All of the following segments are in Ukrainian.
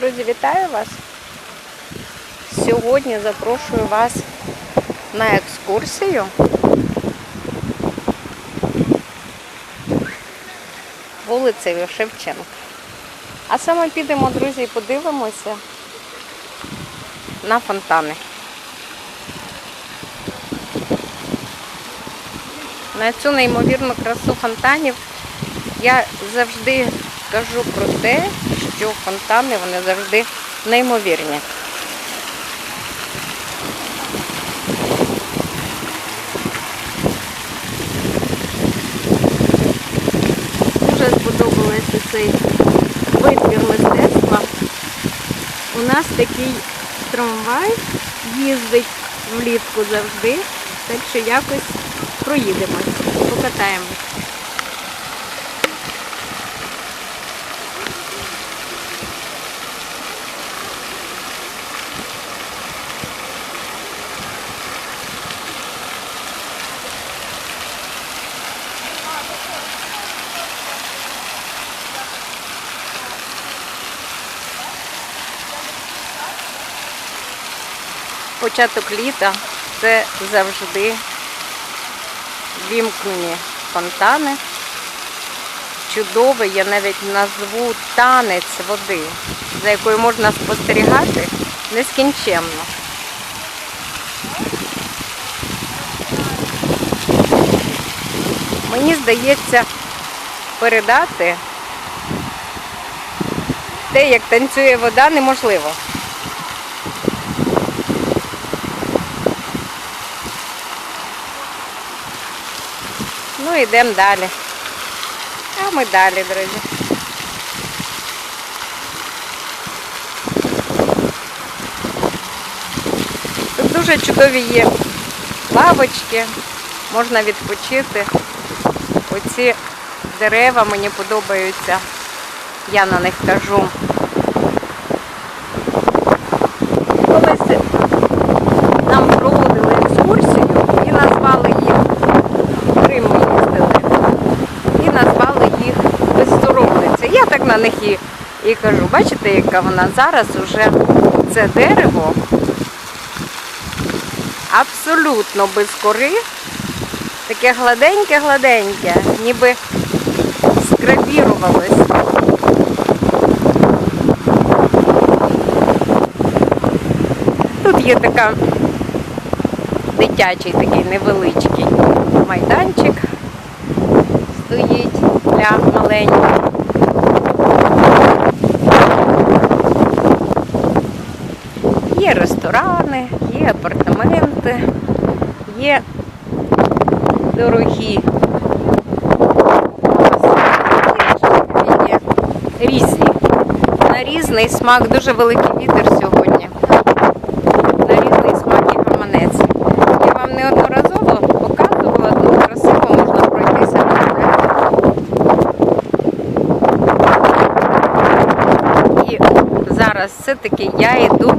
Друзі, вітаю вас! Сьогодні запрошую вас на екскурсію. Вулицею Шевченка. А саме підемо, друзі, подивимося на фонтани. На цю неймовірну красу фонтанів я завжди кажу про те, що фонтани вони завжди неймовірні. Дуже сподобався цей витвір мистецтва. У нас такий трамвай їздить влітку завжди, так що якось проїдемось, покатаємось. Початок літа це завжди вімкнені фонтани. Чудовий, я навіть назву танець води, за якою можна спостерігати нескінченно. Мені здається, передати те, як танцює вода, неможливо. Ну, йдемо далі. А ми далі, друзі. Тут дуже чудові є лавочки, можна відпочити. Оці дерева мені подобаються. Я на них кажу. Колись нам проводили екскурсію і назвали їх в Крим ми їздили. І назвали їх безсоромниця. Я так на них і, кажу, бачите, яка вона зараз уже це дерево абсолютно без кори, таке гладеньке-гладеньке, ніби скрабірувалось. Тут є така дитячий такий невеличкий майданчик стоїть для маленьких. Є ресторани, є апартаменти, є дорогі. Є різні. На різний смак, дуже великий вітер сьогодні. На різний смак і гаманець. Я вам неодноразово показувала, тут красиво можна пройтися погуляти. І зараз все-таки я йду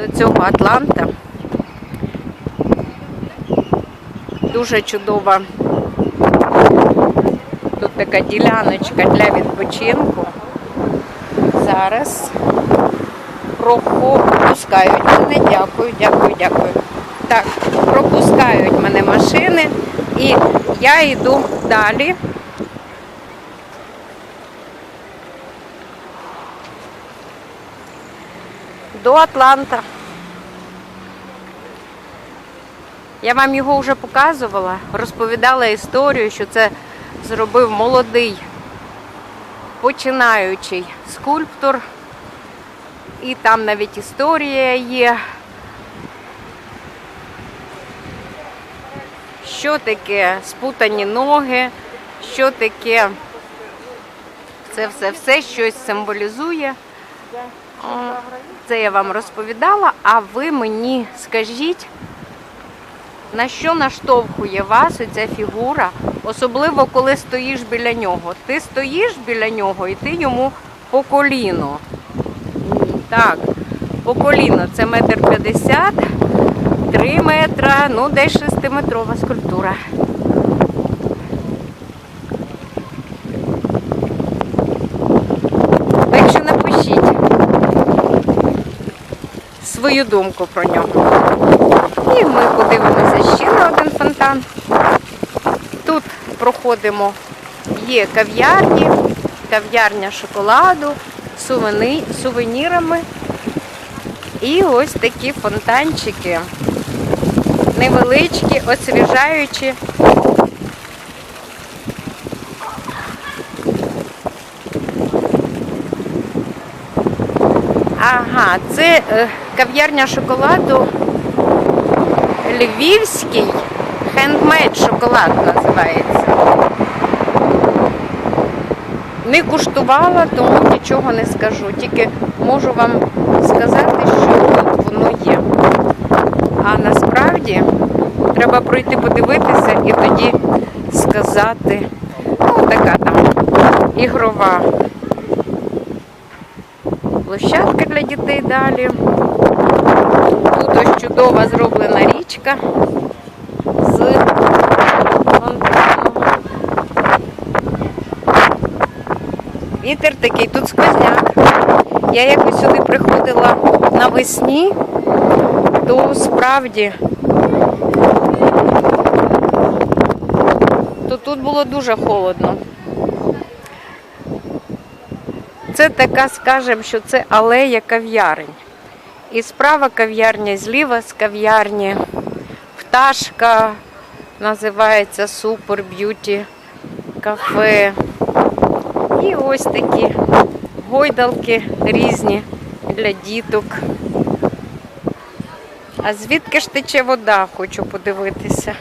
до цього Атланта. Дуже чудова. Тут така діляночка для відпочинку. Зараз пропускають мене. Дякую, дякую, дякую. Так, пропускають мене машини і я йду далі. До Атланта. Я вам його вже показувала, розповідала історію, що це зробив молодий починаючий скульптор. І там навіть історія є. Що таке спутані ноги, що таке це все, все щось символізує. Це я вам розповідала, а ви мені скажіть, на що наштовхує вас оця фігура, особливо коли стоїш біля нього. Ти стоїш біля нього і ти йому по коліно. Так, по коліно це метр п'ятдесят, три метра, ну десь шестиметрова скульптура. Так що напишіть, свою думку про нього. І ми подивимося ще на один фонтан. Тут проходимо, є кав'ярні, кав'ярня шоколаду, сувени, сувенірами. І ось такі фонтанчики. Невеличкі, освіжаючі. Ага, це е, кав'ярня шоколаду Львівський хендмейд шоколад називається. Не куштувала, тому нічого не скажу. Тільки можу вам сказати, що тут воно є. А насправді треба пройти подивитися і тоді сказати, ну, така там ігрова площадка для дітей далі. Тут ось чудова зроблена річка з фонтаном. Вітер такий, тут сквозняк. Я якось сюди приходила навесні, то справді то тут було дуже холодно. Це така, скажемо, що це алея кав'ярень. І справа кав'ярня, зліва з кав'ярні. Пташка називається Супер Б'юті кафе. І ось такі гойдалки різні для діток. А звідки ж тече вода, хочу подивитися.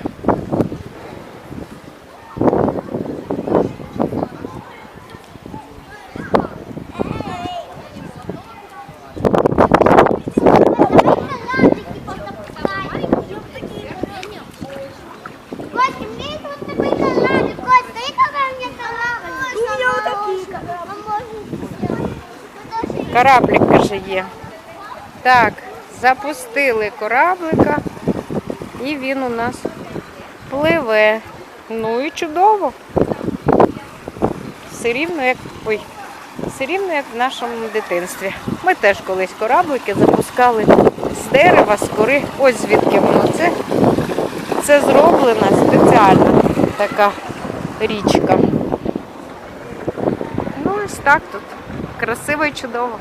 Кораблик, каже, є. Так, запустили кораблика і він у нас пливе. Ну і чудово. Все рівно як. Ой, все рівно як в нашому дитинстві. Ми теж колись кораблики запускали з дерева, з кори. Ось звідки воно це. Це зроблена спеціальна така річка. Ну, ось так тут. Красиво і чудово.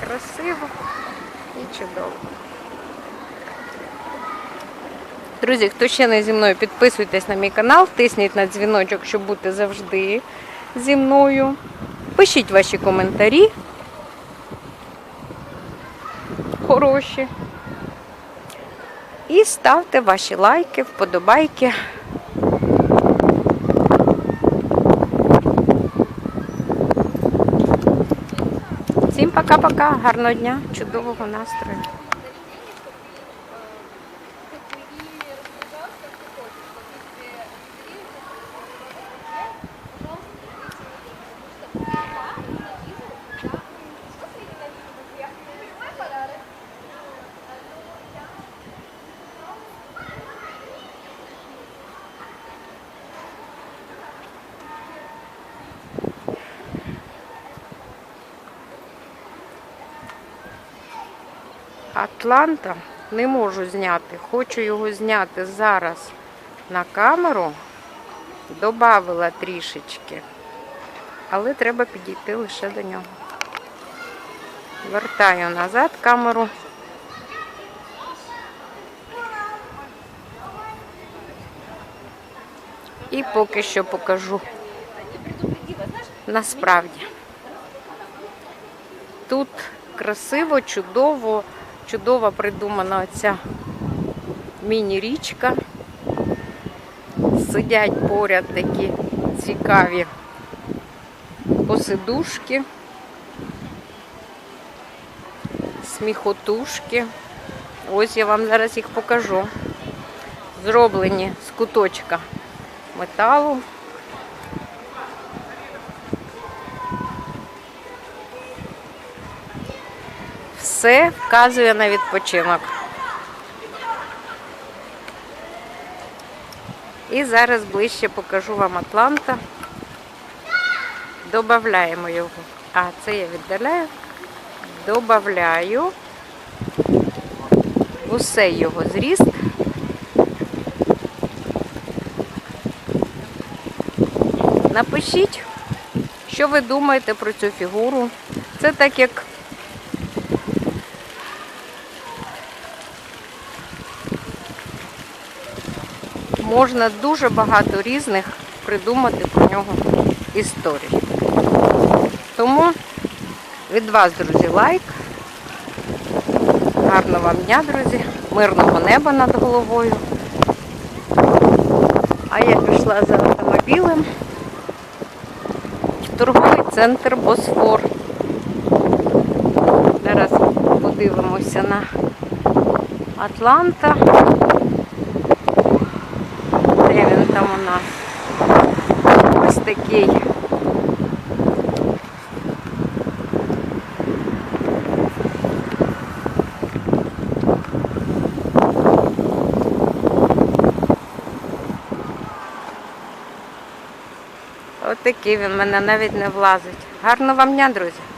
Красиво і чудово. Друзі, хто ще не зі мною, підписуйтесь на мій канал, тисніть на дзвіночок, щоб бути завжди зі мною. Пишіть ваші коментарі. Хороші. І ставте ваші лайки, вподобайки. Всім пока-пока, гарного дня, чудового настрою. Атланта не можу зняти. Хочу його зняти зараз на камеру. Добавила трішечки. Але треба підійти лише до нього. Вертаю назад камеру. І поки що покажу. Насправді. Тут красиво, чудово, чудово придумана оця міні-річка. Сидять поряд такі цікаві посидушки, сміхотушки. Ось я вам зараз їх покажу. Зроблені з куточка металу. Все вказує на відпочинок. І зараз ближче покажу вам Атланта. Добавляємо його. А, це я віддаляю. Добавляю усе його зріст. Напишіть, що ви думаєте про цю фігуру. Це так як можна дуже багато різних придумати про нього історій. Тому від вас, друзі, лайк. Гарного вам дня, друзі, мирного неба над головою. А я пішла за автомобілем в торговий центр Босфор. Зараз подивимося на Атланта. Де він там у нас? Ось такий. Отакий він мене навіть не влазить. Гарного вам дня, друзі!